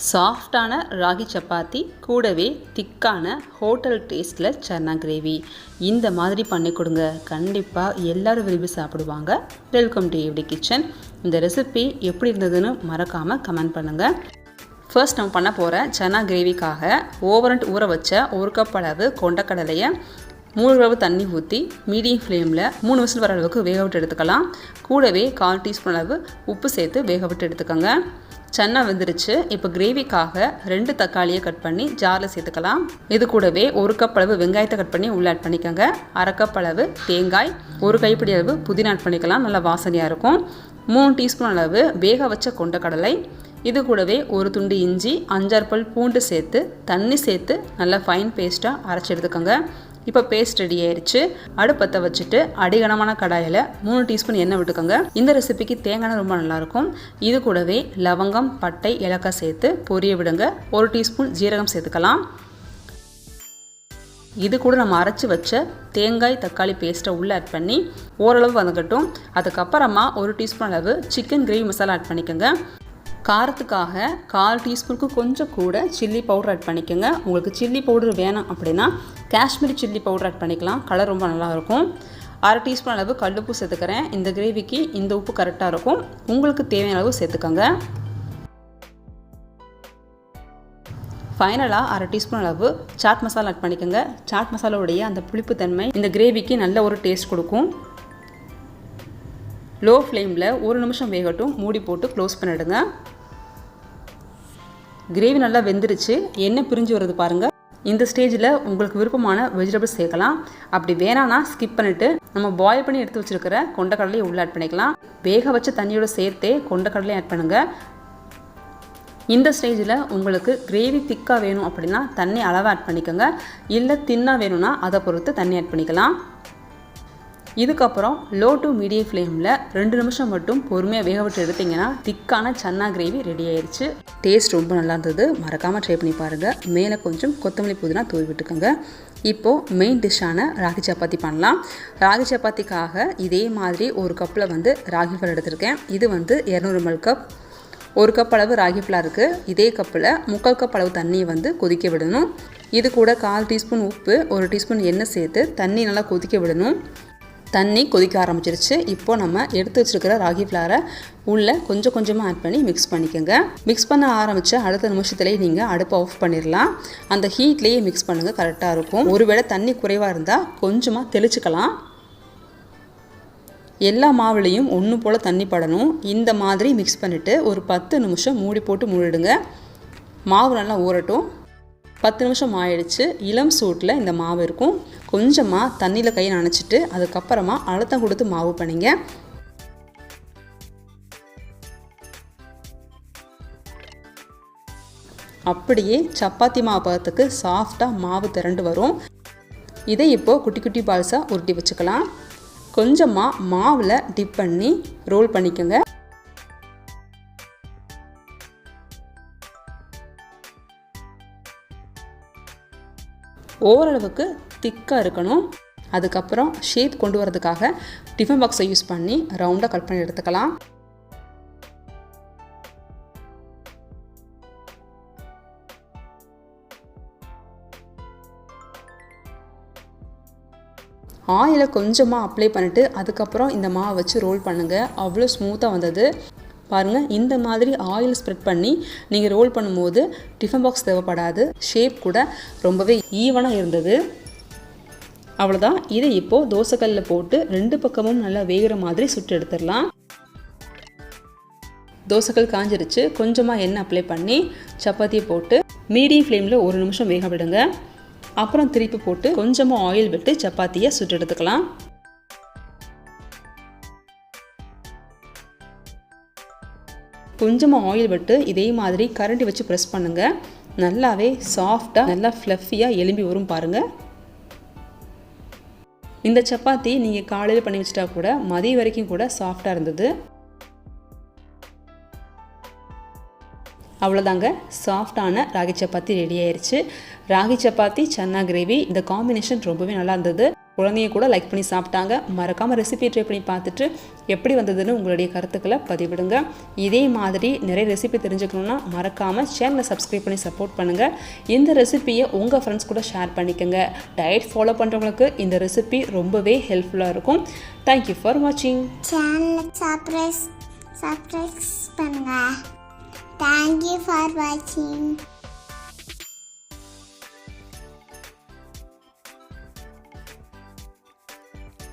சாஃப்டான ராகி சப்பாத்தி கூடவே திக்கான ஹோட்டல் டேஸ்ட்டில் சன்னா கிரேவி. இந்த மாதிரி பண்ணி கொடுங்க. கண்டிப்பாக எல்லோரும் விரும்பி சாப்பிடுவாங்க. வெல்கம் டு எவ்டி கிச்சன் இந்த ரெசிபி எப்படி இருந்ததுன்னு மறக்காமல் கமெண்ட் பண்ணுங்கள் ஃபர்ஸ்ட் நம்ம பண்ண போகிற சன்னா கிரேவிக்காக ஓவரண்ட் ஊற வச்ச ஒரு கப் அளவு கொண்டக்கடலையை மூணு அளவு தண்ணி ஊற்றி மீடியம் ஃப்ளேமில் மூணு விசில் வர அளவுக்கு வேக விட்டு எடுத்துக்கலாம். கூடவே கால் டீஸ்பூன் அளவு உப்பு சேர்த்து வேக விட்டு எடுத்துக்கோங்க. சன்னா வெந்துருச்சு. இப்போ கிரேவிக்காக ரெண்டு தக்காளியை கட் பண்ணி ஜாரில் சேர்த்துக்கலாம். இது கூடவே ஒரு கப் அளவு வெங்காயத்தை கட் பண்ணி உள்ளே ஆட் பண்ணிக்கோங்க. அரை கப் அளவு தேங்காய் ஒரு கைப்பிடி அளவு புதினா ஆட் பண்ணிக்கலாம். நல்லா வாசனையாக இருக்கும். மூணு டீஸ்பூன் அளவு வேக வச்ச கொண்டக்கடலை. இது கூடவே ஒரு துண்டு இஞ்சி அஞ்சாறு பல் பூண்டு சேர்த்து தண்ணி சேர்த்து நல்லா ஃபைன் பேஸ்ட்டாக அரைச்சி எடுத்துக்கோங்க. இப்போ பேஸ்ட் ரெடி ஆயிடுச்சு அடுப்பத்தை வச்சுட்டு அடிகனமான கடாயில் மூணு டீஸ்பூன் எண்ணெய் விட்டுக்கோங்க. இந்த ரெசிபிக்கு தேங்காய் ரொம்ப நல்லாயிருக்கும். இது கூடவே லவங்கம் பட்டை ஏலக்காய் சேர்த்து பொரிய விடுங்க. ஒரு டீஸ்பூன் ஜீரகம் சேர்த்துக்கலாம். இது கூட நம்ம அரைச்சி வச்ச தேங்காய் தக்காளி பேஸ்ட்டை உள்ளே ஆட் பண்ணி ஓரளவு வதங்கட்டும். அதுக்கப்புறமா ஒரு டீஸ்பூன் அளவு சிக்கன் கிரேவி மசாலா ஆட் பண்ணிக்கோங்க. காரத்துக்காக கால் டீஸ்பூனுக்கு கொஞ்சம் கூட சில்லி பவுடர் ஆட் பண்ணிக்கோங்க. உங்களுக்கு சில்லி பவுடர் வேணாம் அப்படின்னா காஷ்மீரி சில்லி பவுடர் ஆட் பண்ணிக்கலாம். கலர் ரொம்ப நல்லாயிருக்கும். அரை டீஸ்பூன் அளவு கல்லுப்பு சேர்த்துக்கிறேன். இந்த கிரேவிக்கு இந்த உப்பு கரெக்டாக இருக்கும். உங்களுக்கு தேவையான அளவு சேர்த்துக்கோங்க. ஃபைனலாக அரை டீஸ்பூன் அளவு சாட் மசாலா ஆட் பண்ணிக்கோங்க. சாட் மசாலாவுடைய அந்த புளிப்பு தன்மை இந்த கிரேவிக்கு நல்ல ஒரு டேஸ்ட் கொடுக்கும். லோ ஃப்ளேமில் ஒரு நிமிஷம் வேகட்டும். மூடி போட்டு க்ளோஸ் பண்ணிவிடுங்க கிரேவி நல்லா வெந்துருச்சு. எண்ணெய் பிரிஞ்சு வருது பாருங்கள் இந்த ஸ்டேஜில் உங்களுக்கு விருப்பமான வெஜிடபிள்ஸ் சேர்க்கலாம். அப்படி வேணாம்னா ஸ்கிப் பண்ணிவிட்டு நம்ம பாயில் பண்ணி எடுத்து வச்சுருக்கிற கொண்டக்கடலையை உள்ளே ஆட் பண்ணிக்கலாம். வேக வச்ச தண்ணியோட சேர்த்தே கொண்டக்கடலையும் ஆட் பண்ணுங்கள் இந்த ஸ்டேஜில் உங்களுக்கு கிரேவி திக்காக வேணும் அப்படின்னா தண்ணி அளவாக ஆட் பண்ணிக்கோங்க. இல்லை தின்னாக வேணும்னா அதை பொறுத்து தண்ணி ஆட் பண்ணிக்கலாம். இதுக்கப்புறம் லோ டு மீடியம் ஃப்ளேமில் ரெண்டு நிமிஷம் மட்டும் பொறுமையாக வேக விட்டு எடுத்திங்கன்னா திக்கான சன்னா கிரேவி ரெடி ஆயிடுச்சு டேஸ்ட் ரொம்ப நல்லா இருந்தது. மறக்காமல் ட்ரை பண்ணி பாருங்கள் மேலே கொஞ்சம் கொத்தமல்லி புதினா தூவி விட்டுக்கோங்க. இப்போது மெயின் டிஷ்ஷான ராகி சப்பாத்தி பண்ணலாம். ராகி சப்பாத்திக்காக இதே மாதிரி ஒரு கப்பில் வந்து ராகி ஃபிளார் எடுத்திருக்கேன். இது வந்து இரநூறு மல் கப் ஒரு கப் அளவு ராகி ஃப்ளார் இருக்குது இதே கப்பில் முக்கால் கப் அளவு தண்ணியை வந்து கொதிக்க விடணும். இது கூட கால் டீஸ்பூன் உப்பு ஒரு டீஸ்பூன் எண்ணெய் சேர்த்து தண்ணி நல்லா கொதிக்க விடணும். தண்ணி கொதிக்க ஆரம்பிச்சிருச்சு. இப்போ நம்ம எடுத்து வச்சுருக்கிற ராகி ஃப்ளாரை உள்ளே கொஞ்சம் கொஞ்சமாக ஆட் பண்ணி மிக்ஸ் பண்ணிக்கோங்க. மிக்ஸ் பண்ண ஆரம்பித்த அடுத்த நிமிஷத்துலேயே நீங்கள் அடுப்பை ஆஃப் பண்ணிடலாம். அந்த ஹீட்லேயே மிக்ஸ் பண்ணுங்கள் கரெக்டாக இருக்கும். ஒருவேளை தண்ணி குறைவாக இருந்தால் கொஞ்சமாக தெளிச்சுக்கலாம். எல்லா மாவுலேயும் ஒன்று போல் தண்ணி படணும். இந்த மாதிரி மிக்ஸ் பண்ணிவிட்டு ஒரு பத்து நிமிஷம் மூடி போட்டு மூடிடுங்க. மாவு நல்லா ஊறட்டும். பத்து நிமிஷம் ஆயிடுச்சு இளம் சூட்டில் இந்த மாவு இருக்கும். கொஞ்சமாக தண்ணியில் கை நனைச்சிட்டு அதுக்கப்புறமா அழுத்தம் கொடுத்து மாவு பண்ணிங்க. அப்படியே சப்பாத்தி மாவு பதத்துக்கு சாஃப்டாக மாவு திரண்டு வரும். இதை இப்போது குட்டி குட்டி பால்ஸாக உருட்டி வச்சுக்கலாம். கொஞ்சமாக மாவில் டிப் பண்ணி ரோல் பண்ணிக்கோங்க. ஓரளவுக்கு திக்காக இருக்கணும். அதுக்கப்புறம் ஷேப் கொண்டு வரதுக்காக டிஃபன் பாக்ஸை யூஸ் பண்ணி ரவுண்டாக கட் பண்ணி எடுத்துக்கலாம். ஆயிலை கொஞ்சமாக அப்ளை பண்ணிவிட்டு அதுக்கப்புறம் இந்த மாவை வச்சு ரோல் பண்ணுங்கள் அவ்வளோ ஸ்மூத்தாக வந்தது. பாருங்கள் இந்த மாதிரி ஆயில் ஸ்ப்ரெட் பண்ணி நீங்கள் ரோல் பண்ணும்போது டிஃபன் பாக்ஸ் தேவைப்படாது. ஷேப் கூட ரொம்பவே ஈவனாக இருந்தது. அவ்வளோதான் இதை இப்போது தோசைக்கல்லில் போட்டு ரெண்டு பக்கமும் நல்லா வேகிற மாதிரி சுட்டு எடுத்துடலாம். தோசைக்கல் காஞ்சிருச்சு. கொஞ்சமாக எண்ணெய் அப்ளை பண்ணி சப்பாத்தியை போட்டு மீடியம் ஃப்ளேமில் ஒரு நிமிஷம் வேக விடுங்க. அப்புறம் திருப்பி போட்டு கொஞ்சமாக ஆயில் விட்டு சப்பாத்தியை சுட்டு எடுத்துக்கலாம். கொஞ்சமாக ஆயில் விட்டு இதே மாதிரி கரண்டி வச்சு ப்ரெஸ் பண்ணுங்கள் நல்லாவே சாஃப்டாக நல்லா ஃப்ளஃபியாக எலும்பி வரும் பாருங்கள் இந்த சப்பாத்தி நீங்கள் காலையில் பண்ணி வச்சிட்டா கூட மதியம் வரைக்கும் கூட சாஃப்டாக இருந்தது. அவ்வளோதாங்க சாஃப்டான ராகி சப்பாத்தி ரெடி ஆயிடுச்சு ராகி சப்பாத்தி சன்னா கிரேவி இந்த காம்பினேஷன் ரொம்பவே நல்லா இருந்தது. குழந்தைய கூட லைக் பண்ணி சாப்பிட்டாங்க. மறக்காமல் ரெசிபி ட்ரை பண்ணி பார்த்துட்டு எப்படி வந்ததுன்னு உங்களுடைய கருத்துக்களை பதிவிடுங்க. இதே மாதிரி நிறைய ரெசிபி தெரிஞ்சுக்கணுன்னா மறக்காமல் சேனலை சப்ஸ்கிரைப் பண்ணி சப்போர்ட் பண்ணுங்கள் இந்த ரெசிபியை உங்கள் ஃப்ரெண்ட்ஸ் கூட ஷேர் பண்ணிக்கோங்க. டயட் ஃபாலோ பண்ணுறவங்களுக்கு இந்த ரெசிபி ரொம்பவே ஹெல்ப்ஃபுல்லாக இருக்கும். தேங்க்யூ ஃபார் வாட்சிங் சேனலை சப்ரைஸ் சப்ரைஸ் பண்ணுங்க. தேங்க்யூ ஃபார் வாட்சிங்